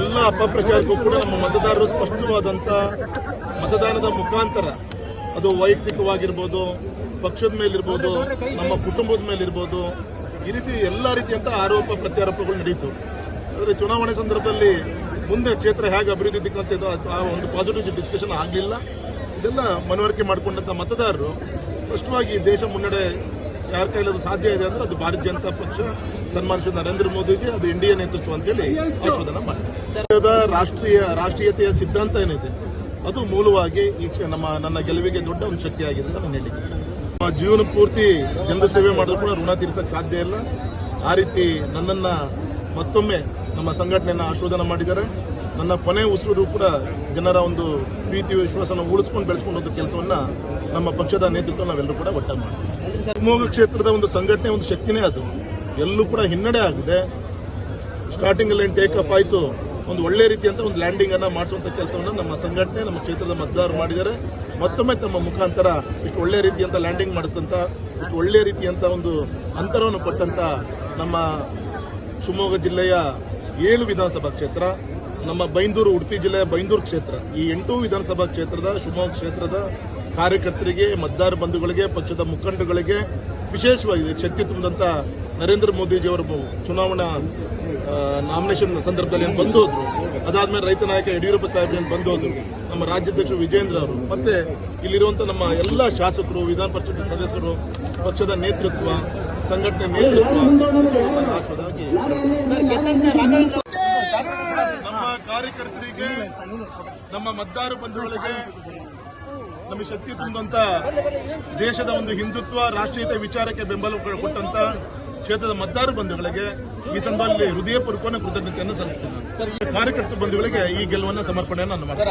ಎಲ್ಲ ಅಪಪ್ರಚಾರಕ್ಕೂ ಕೂಡ ನಮ್ಮ ಮತದಾರರು ಸ್ಪಷ್ಟವಾದಂತ ಮತದಾನದ ಮುಖಾಂತರ ಅದು ವೈಯಕ್ತಿಕವಾಗಿರ್ಬೋದು, ಪಕ್ಷದ ಮೇಲಿರ್ಬೋದು, ನಮ್ಮ ಕುಟುಂಬದ ಮೇಲಿರ್ಬೋದು, ಈ ರೀತಿ ಎಲ್ಲ ರೀತಿಯಂಥ ಆರೋಪ ಪ್ರತ್ಯಾರೋಪಗಳು ನಡೀತು. ಆದರೆ ಚುನಾವಣೆ ಸಂದರ್ಭದಲ್ಲಿ ಮುಂದೆ ಕ್ಷೇತ್ರ ಹೇಗೆ ಅಭಿವೃದ್ಧಿ ದಿಕ್ಕಂತ ಆ ಒಂದು ಪಾಸಿಟಿವ್ ಡಿಸ್ಕಷನ್ ಆಗಲಿಲ್ಲ ಇದೆಲ್ಲ ಮನವರಿಕೆ ಮಾಡಿಕೊಂಡಂತ ಮತದಾರರು ಸ್ಪಷ್ಟವಾಗಿ ದೇಶ ಮುನ್ನಡೆ ಯಾರ ಅದು ಸಾಧ್ಯ ಇದೆ ಅಂದ್ರೆ ಅದು ಭಾರತೀಯ ಜನತಾ ಪಕ್ಷ ಸನ್ಮಾನಿಸಿದ ನರೇಂದ್ರ ಮೋದಿಗೆ ಅದು ಇಂಡಿಯಾ ನೇತೃತ್ವ ಅಂತೇಳಿ ಆಶೋಧನ ಮಾಡಿದೆ ರಾಷ್ಟ್ರೀಯ, ರಾಷ್ಟ್ರೀಯತೆಯ ಸಿದ್ಧಾಂತ ಏನಿದೆ, ಅದು ಮೂಲವಾಗಿ ಈ ನಮ್ಮ, ನನ್ನ ಗೆಲುವಿಗೆ ದೊಡ್ಡ ಒಂದು ಶಕ್ತಿಯಾಗಿದೆ ಅಂತ ನಾನು ಹೇಳಿದ್ದೆ. ನಮ್ಮ ಜೀವನ ಪೂರ್ತಿ ಜನರ ಸೇವೆ ಮಾಡಿದ್ರು ಕೂಡ ಋಣ ತೀರಿಸಕ್ಕೆ ಸಾಧ್ಯ ಇಲ್ಲ. ಆ ರೀತಿ ನನ್ನನ್ನ ಮತ್ತೊಮ್ಮೆ ನಮ್ಮ ಸಂಘಟನೆಯನ್ನ ಆಶೋಧನ ಮಾಡಿದ್ದಾರೆ. ನನ್ನ ಕೊನೆ ಉಸಿರು ಕೂಡ ಜನರ ಒಂದು ಪ್ರೀತಿ ವಿಶ್ವಾಸನ ಉಳಿಸ್ಕೊಂಡು ಬೆಳೆಸ್ಕೊಂಡು ಹೋದ ಕೆಲಸವನ್ನ ನಮ್ಮ ಪಕ್ಷದ ನೇತೃತ್ವ ನಾವೆಲ್ಲರೂ ಕೂಡ ಒಟ್ಟಾಗಿ ಮಾಡ್ತೀವಿ. ಶಿವಮೊಗ್ಗ ಕ್ಷೇತ್ರದ ಒಂದು ಸಂಘಟನೆ ಒಂದು ಶಕ್ತಿನೇ ಅದು. ಎಲ್ಲೂ ಕೂಡ ಹಿನ್ನಡೆ ಆಗಿದೆ. ಸ್ಟಾರ್ಟಿಂಗ್ ಅಲ್ಲಿ ಟೇಕ್ ಅಪ್ ಆಯಿತು. ಒಂದು ಒಳ್ಳೆ ರೀತಿಯಂತ ಒಂದು ಲ್ಯಾಂಡಿಂಗ್ ಅನ್ನ ಮಾಡಿಸುವಂತ ಕೆಲಸವನ್ನು ನಮ್ಮ ಸಂಘಟನೆ, ನಮ್ಮ ಕ್ಷೇತ್ರದ ಮತದಾರರು ಮಾಡಿದ್ದಾರೆ. ಮತ್ತೊಮ್ಮೆ ತಮ್ಮ ಮುಖಾಂತರ ಇಷ್ಟು ಒಳ್ಳೆ ರೀತಿಯಂತ ಲ್ಯಾಂಡಿಂಗ್ ಮಾಡಿಸಿದಂತ, ಇಷ್ಟು ಒಳ್ಳೆ ರೀತಿಯಂತ ಒಂದು ಅಂತರವನ್ನು ಕೊಟ್ಟಂತ ನಮ್ಮ ಶಿವಮೊಗ್ಗ ಜಿಲ್ಲೆಯ ಏಳು ವಿಧಾನಸಭಾ ಕ್ಷೇತ್ರ ನಮ್ಮ ಬೈಂದೂರು, ಉಡುಪಿ ಜಿಲ್ಲೆಯ ಬೈಂದೂರು ಕ್ಷೇತ್ರ. ಈ ಎಂಟು ವಿಧಾನಸಭಾ ಕ್ಷೇತ್ರದ, ಶಿವಮೊಗ್ಗ ಕ್ಷೇತ್ರದ ಕಾರ್ಯಕರ್ತರಿಗೆ, ಮತದಾರ ಬಂಧುಗಳಿಗೆ, ಪಕ್ಷದ ಮುಖಂಡಗಳಿಗೆ ವಿಶೇಷವಾಗಿ ಶಕ್ತಿ ತುಂಬಿದಂತ ನರೇಂದ್ರ ಮೋದಿಜಿಯವರ ಚುನಾವಣಾ ನಾಮಿನೇಷನ್ ಸಂದರ್ಭದಲ್ಲಿ ಏನು ಬಂದು ಹೋದ್ರು ಅದಾದ್ಮೇಲೆ ರೈತ ನಾಯಕ ಯಡಿಯೂರಪ್ಪ ಸಾಹೇಬ್ ಏನು ಬಂದು ಹೋದ್ರು ನಮ್ಮ ರಾಜ್ಯಾಧ್ಯಕ್ಷ ವಿಜೇಂದ್ರ ಅವರು. ಮತ್ತೆ ಇಲ್ಲಿರುವಂತ ನಮ್ಮ ಎಲ್ಲ ಶಾಸಕರು, ವಿಧಾನ ಪರಿಷತ್ ಸದಸ್ಯರು, ಪಕ್ಷದ ನೇತೃತ್ವ, ಸಂಘಟನೆ ನೇತೃತ್ವ, ನಮ್ಮ ಕಾರ್ಯಕರ್ತರಿಗೆ ನಮ್ಮ ಮತದಾರ ಬಂಧುಗಳಿಗೆ ನಮಗೆ ಶಕ್ತಿ ತುಂಬಂತ ದೇಶದ ಒಂದು ಹಿಂದುತ್ವ, ರಾಷ್ಟ್ರೀಯತೆ ವಿಚಾರಕ್ಕೆ ಬೆಂಬಲ ಕೊಟ್ಟಂತ ಕ್ಷೇತ್ರದ ಮತದಾರ ಬಂಧುಗಳಿಗೆ ಈ ಸಂದರ್ಭದಲ್ಲಿ ಹೃದಯಪೂರ್ವಕ ಕೃತಜ್ಞತೆಯನ್ನು ಸಲ್ಲಿಸುತ್ತೇನೆ ಕಾರ್ಯಕರ್ತ ಬಂಧುಗಳಿಗೆ ಈ ಗೆಲುವನ್ನ ಸಮರ್ಪಣೆಯನ್ನು ನಾನು